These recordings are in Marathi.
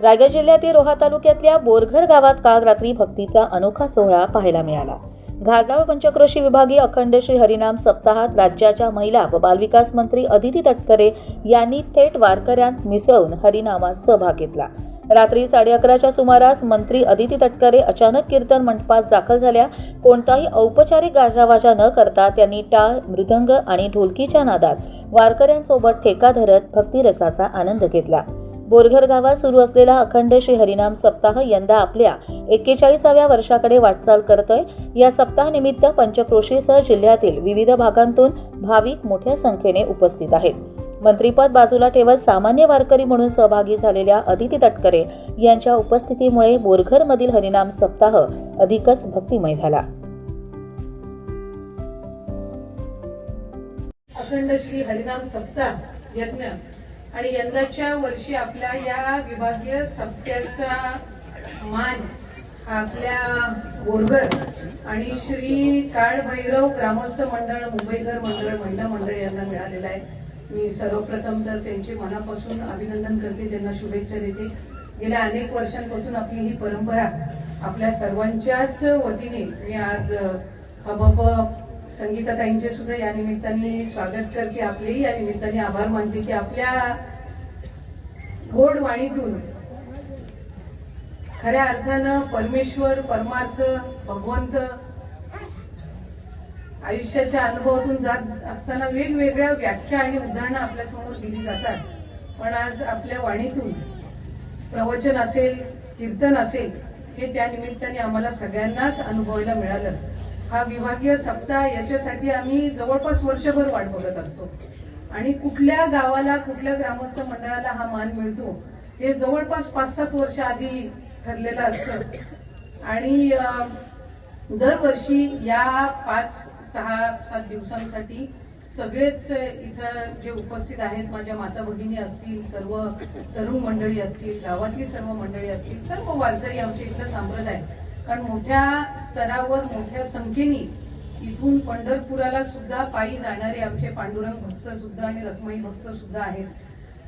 रायगड जिल्ह्यातील रोहा तालुक्यातल्या बोरघर गावात काल रात्री भक्तीचा अनोखा सोहळा पाहायला मिळाला. घाटाळ पंचक्रोशी विभागीय अखंड श्री हरिनाम सप्ताहात राज्याच्या महिला व बालविकास मंत्री अदिती तटकरे यांनी थेट वारकऱ्यांत मिसळून हरिनामात सहभाग घेतला. रात्री साडे अकराच्या सुमारास मंत्री अदिती तटकरे अचानक कीर्तन मंडपात दाखल झाल्या. कोणताही औपचारिक गाजावाजा न करता त्यांनी टाळ मृदंग आणि ढोलकीच्या नादात वारकऱ्यांसोबत ठेका धरत भक्तिरसाचा आनंद घेतला. बोरघर गावात सुरू असलेला अखंड श्री हरिनाम सप्ताह यंदा आपल्या एक्केचाळीसाव्या वर्षाकडे वाटचाल करतोय. या सप्ताहानिमित्त पंचक्रोशीसह जिल्ह्यातील विविध भागांतून भाविक मोठ्या संख्येने उपस्थित आहेत. मंत्रीपद बाजूला ठेवत सामान्य वारकरी म्हणून सहभागी झालेल्या अदिती तटकरे यांच्या उपस्थितीमुळे बोरघरमधील हरिनाम सप्ताह अधिकच भक्तिमय झाला. अखंड श्री हरिनाम सप्ताह यज्ञ. आणि यंदाच्या वर्षी आपल्या या विभागीय सप्त्याचा मान आपल्या बोरघर आणि श्री काळभैरव ग्रामस्थ मंडळ मुंबईकर मंडळ महिला मंडळ यांना मिळालेला आहे. मी सर्वप्रथम तर त्यांचे मनापासून अभिनंदन करते त्यांना शुभेच्छा देते. गेल्या अनेक वर्षांपासून आपली ही परंपरा आपल्या सर्वांच्याच वतीने मी आज हबब संगीताताईंचे सुद्धा या निमित्ताने स्वागत करते. आपलेही या निमित्ताने आभार मानते की आपल्या गोडवाणीतून खऱ्या अर्थानं परमेश्वर परमार्थ भगवंत आयुष्याच्या अनुभवातून जात असताना वेगवेगळ्या व्याख्या आणि उदाहरणं आपल्यासमोर दिली जातात. पण आज आपल्या वाणीतून प्रवचन असेल कीर्तन असेल हे त्या निमित्ताने आम्हाला सगळ्यांनाच अनुभवायला मिळालं. हा विभागीय सप्ताह याच्यासाठी आम्ही जवळपास वर्षभर वाट बघत असतो. आणि कुठल्या गावाला कुठल्या ग्रामस्थ मंडळाला हा मान मिळतो हे जवळपास पाच सात वर्ष आधी ठरलेलं असतं. आणि दरवर्षी या पाच सहा सात दिवसांसाठी सगळेच इथं जे उपस्थित आहेत माझ्या माता भगिनी असतील सर्व तरुण मंडळी असतील गावातली सर्व मंडळी असतील सर्व वारकरी आमच्या इथलं संप्रदाय. कारण मोठ्या स्तरावर मोठ्या संख्येने इथून पंढरपुराला सुद्धा पायी जाणारे आमचे पांडुरंग भक्त सुद्धा आणि रखमाई भक्त सुद्धा आहेत.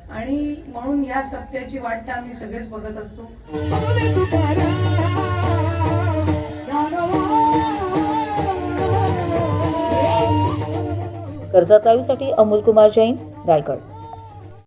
आणि म्हणून या सप्त्याची वाट तर आम्ही सगळेच बघत असतो. कर्जत लाईव्हसाठी अमोल कुमार जैन रायगड.